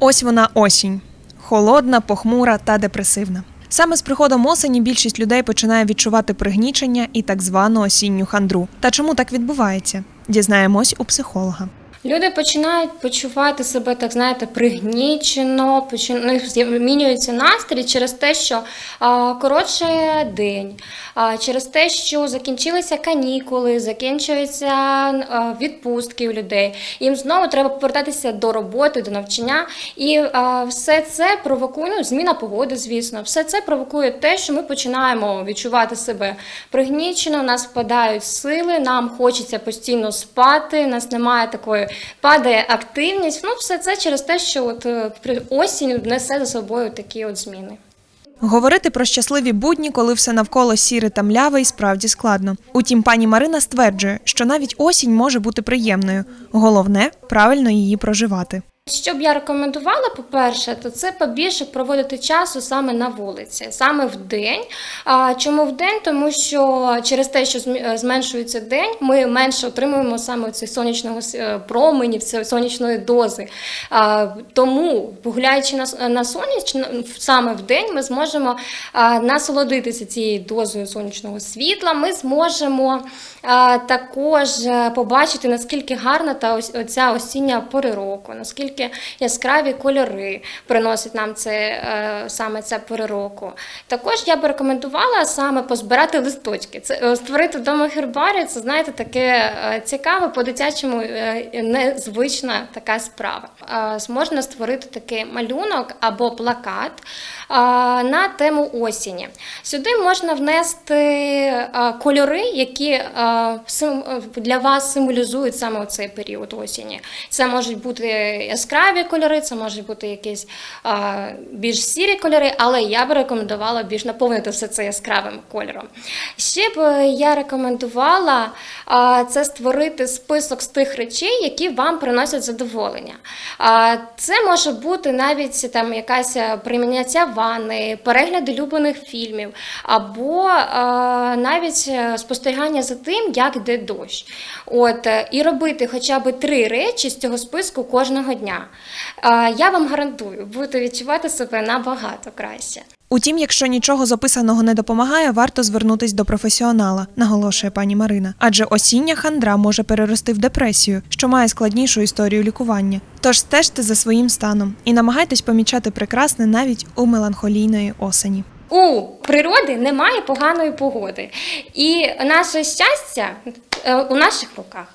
Ось вона осінь. Холодна, похмура та депресивна. Саме з приходом осені більшість людей починає відчувати пригнічення і так звану осінню хандру. Та чому так відбувається? Дізнаємось у психолога. Люди починають почувати себе, так знаєте, пригнічено, почи- ну, змінюється настрій через те, що а, коротше день, а, через те, що закінчилися канікули, закінчуються а, відпустки у людей. Їм знову треба повертатися до роботи, до навчання. І а, все це провокує ну, зміна погоди, звісно. Все це провокує те, що ми починаємо відчувати себе пригнічено, у нас впадають сили, нам хочеться постійно спати, у нас немає такої падає активність. Ну, все це через те, що от е, осінь несе за собою такі от зміни. Говорити про щасливі будні, коли все навколо сіре та мляве, і справді складно. Утім, пані Марина стверджує, що навіть осінь може бути приємною. Головне правильно її проживати. Що б я рекомендувала, по-перше, то це побільше проводити часу саме на вулиці, саме в день. Чому в день? Тому що через те, що зменшується день, ми менше отримуємо саме цієї сонячного е, променів, сонячної дози. Тому, гуляючи на, с- на соняч, саме в день, ми зможемо насолодитися цією дозою сонячного світла. Ми зможемо також е, побачити, наскільки гарна та оця осіння пори року, наскільки яскраві кольори приносить нам це е, саме ця пори року. Також я би рекомендувала саме позбирати листочки. Це е, створити вдома гербарій, це знаєте, таке е, цікаве, по-дитячому незвична така справа. Можна створити такий малюнок або плакат на тему осені. Сюди можна внести кольори, які для вас символізують саме цей період осені. Це можуть бути яскраві кольори, це можуть бути якісь е, більш сірі кольори, але я б рекомендувала більш наповнити все це яскравим кольором. Ще б е, я рекомендувала е, це створити список з тих речей, які вам приносять задоволення. А, Це може бути навіть там якась е, прийняття ванни, перегляд улюблених фільмів, або е, навіть е, спостерігання за тим, як йде дощ. От, і робити хоча б три речі з цього списку кожного дня. Е, Я вам гарантую, будете відчувати себе набагато краще. Утім, якщо нічого з описаного не допомагає, варто звернутись до професіонала, наголошує пані Марина. Адже осіння хандра може перерости в депресію, що має складнішу історію лікування. Тож стежте за своїм станом і намагайтесь помічати прекрасне навіть у меланхолійної осені. У природи немає поганої погоди, і наше щастя е, у наших руках.